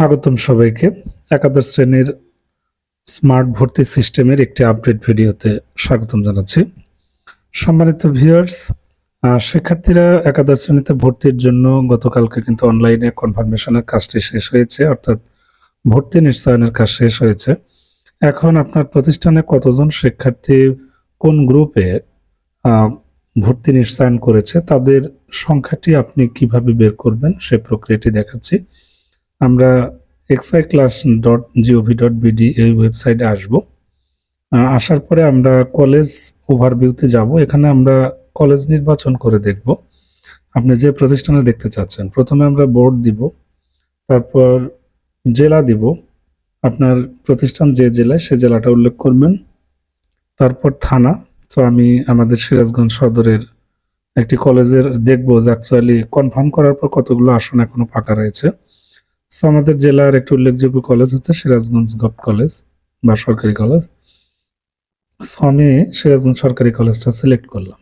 স্বাগতম সবাইকে। একাদশ শ্রেণির স্মার্ট ভর্তি সিস্টেমের একটি আপডেট ভিডিওতে স্বাগতম জানাচ্ছি। সম্মানিত ভিউয়ার্স শিক্ষার্থীরা একাদশ শ্রেণীতে ভর্তির জন্য গতকালকে কিন্তু অনলাইনে কনফার্মেশনের কাজটি শেষ হয়েছে, অর্থাৎ ভর্তি নিশ্চয়নের কাজ শেষ হয়েছে। এখন আপনার প্রতিষ্ঠানে কতজন শিক্ষার্থী কোন গ্রুপে ভর্তি নিশ্চয়ন করেছে, তাদের সংখ্যাটি আপনি কীভাবে বের করবেন সে প্রক্রিয়াটি দেখাচ্ছি। আমরা X I class dot G O V dot BD এই ওয়েবসাইটে আসব। আসার পরে আমরা কলেজ ওভারভিউতে যাব। এখানে আমরা কলেজ নির্বাচন করে দেখব। আপনি যে প্রতিষ্ঠানে দেখতে চাচ্ছেন, প্রথমে আমরা বোর্ড দিব, তারপর জেলা দিব। আপনার প্রতিষ্ঠান যে জেলায়, সে জেলাটা উল্লেখ করবেন। তারপর থানা। তো আমি আমাদের সিরাজগঞ্জ সদরের একটি কলেজের দেখব যে অ্যাকচুয়ালি কনফার্ম করার পর কতগুলো আসন এখনও ফাঁকা রয়েছে। সো আমাদের জেলার একটি উল্লেখযোগ্য কলেজ হচ্ছে সিরাজগঞ্জ গভ কলেজ বা সরকারি কলেজ সো আমি সিরাজগঞ্জ সরকারি কলেজটা সিলেক্ট করলাম।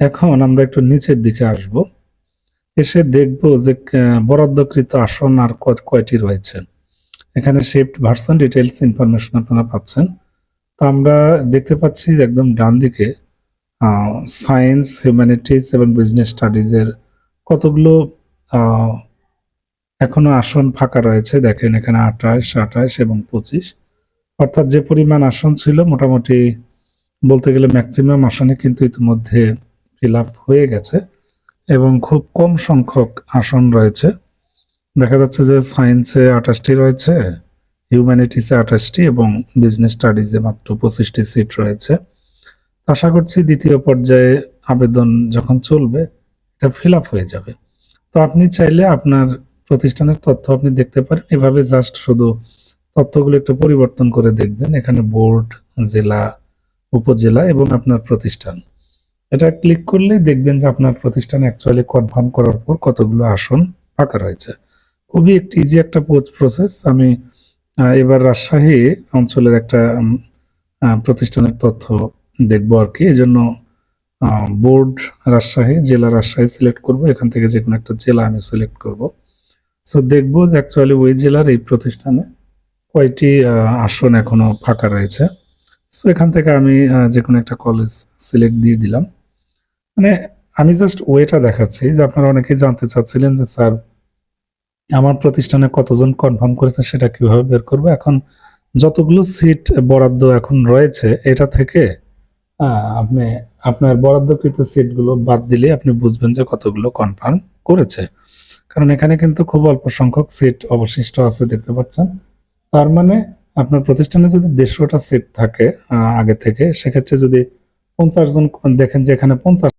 এখন আমরা একটু নিচের দিকে আসব। এসে দেখব যে বরাদ্দকৃত আসন আর কয়টি রয়েছে। এখানে শিফট ভার্সন ডিটেলস ইনফরমেশন আপনারা পাচ্ছেন। তো আমরা দেখতে পাচ্ছি একদম ডান দিকে সায়েন্স হিউম্যানিটিস এবং বিজনেস স্টাডিজের কতগুলো আহ, এখনও আসন ফাঁকা রয়েছে দেখেন এখানে আঠাশ আঠাশ এবং পঁচিশ। অর্থাৎ যে পরিমাণ আসন ছিল মোটামুটি বলতে গেলে ম্যাক্সিমাম আসনে কিন্তু ইতিমধ্যে ফিল হয়ে গেছে এবং খুব কম সংখ্যক আসন রয়েছে। দেখা যাচ্ছে যে সায়েন্সে আঠাশটি রয়েছে হিউম্যানিটিসে আঠাশটি এবং বিজনেস স্টাডিজে মাত্র পঁচিশটি সিট রয়েছে। আশা করছি দ্বিতীয় পর্যায়ে আবেদন যখন চলবে এটা ফিল হয়ে যাবে। তো আপনি চাইলে আপনার প্রতিষ্ঠানের তথ্য আপনি দেখতে পারেন। এভাবে জাস্ট শুধু তথ্যগুলো একটু পরিবর্তন করে দেখবেন। এখানে বোর্ড, জেলা, উপজেলা এবং আপনার প্রতিষ্ঠান। এটা ক্লিক করলেই দেখবেন যে আপনার প্রতিষ্ঠান অ্যাকচুয়ালি কনফার্ম করার পর কতগুলো আসন ফাঁকা রয়েছে। খুবই একটি ইজি একটা প্রসেস আমি এবার রাজশাহী অঞ্চলের একটা প্রতিষ্ঠানের তথ্য দেখব আর কি এই জন্য বোর্ড রাজশাহী, জেলা রাজশাহী সিলেক্ট করব। এখান থেকে যে কোনো একটা জেলা আমি সিলেক্ট করব। সো দেখব যে অ্যাকচুয়ালি ওই জেলার এই প্রতিষ্ঠানে কয়টি আসন এখনও ফাঁকা রয়েছে। সো এখান থেকে আমি যে কোনো একটা কলেজ সিলেক্ট দিয়ে দিলাম। মানে আমি জাস্ট ওয়েটা দেখাচ্ছি যে আপনারা অনেকেই জানতে চাচ্ছিলেন যে, স্যার, আমার প্রতিষ্ঠানে কতজন কনফার্ম করেছে সেটা কীভাবে বের করব? এখন যতগুলো সিট বরাদ্দ এখন রয়েছে, এটা থেকে আপনি আপনার বরাদ্দকৃত সিটগুলো বাদ দিলে আপনি বুঝবেন যে কতগুলো কনফার্ম করেছে। কারণ এখানে কিন্তু খুব অল্প সংখ্যক সিট অবশিষ্ট আছে, দেখতে পাচ্ছেন। তার মানে আপনার প্রতিষ্ঠানে যদি দেড়শোটা সিট থাকে আগে থেকে, সেক্ষেত্রে যদি পঞ্চাশ জন দেখেন যে এখানে পঞ্চাশ